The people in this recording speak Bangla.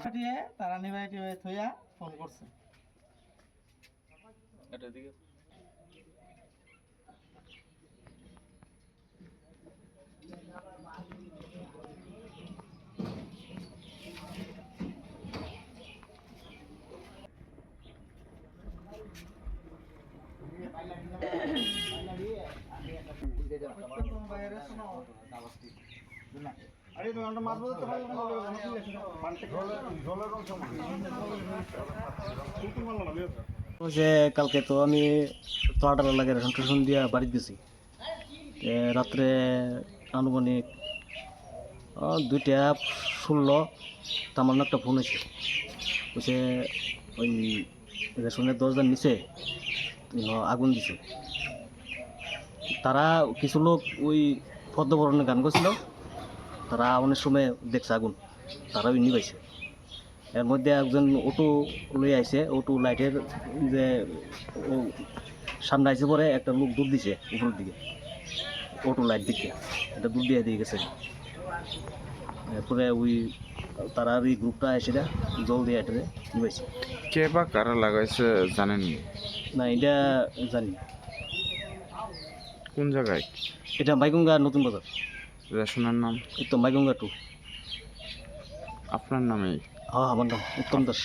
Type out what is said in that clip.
পাঠিয়ে তারা নিবাই টিবাই থইয়া ফোন করছে। এটা শোনো যে কালকে তো আমি তোয়াটার লাগে রেশন টেশন দিয়া বাড়িতে গেছি। রাত্রে আনুমানিক দুইটা ষোলো তামান্য একটা ফোন হয়েছে বলছে ওই রেশনের দরজার নিচে আগুন দিছে। তারা কিছু লোক ওই পদ্মবরণের গান করছিল। তারা অনেক সময় দেখছে আগুন। তারা ওই নিবাইছে এর মধ্যে একজন অটো লই আইছে। অটো লাইটের যে সামনে আইসে পরে একটা লোক দূর দিছে উপরের দিকে। অটো লাইট দিকে। এটা দূর দিয়ে দিয়ে গেছে। এরপরে ওই তারা এই গ্রুপটা এসে না জল দিয়ে এটা নিবাইছে। কে বা কারা লাগাইছে জানেন না? এটা জানি। কোন জায়গায়? এটা মাইগঙ্গা নতুন বাজার। রেশনের নাম? এই তো মাইগঙ্গা টু। আপনার নামে? হ্যাঁ আমার নাম উত্তম দাস।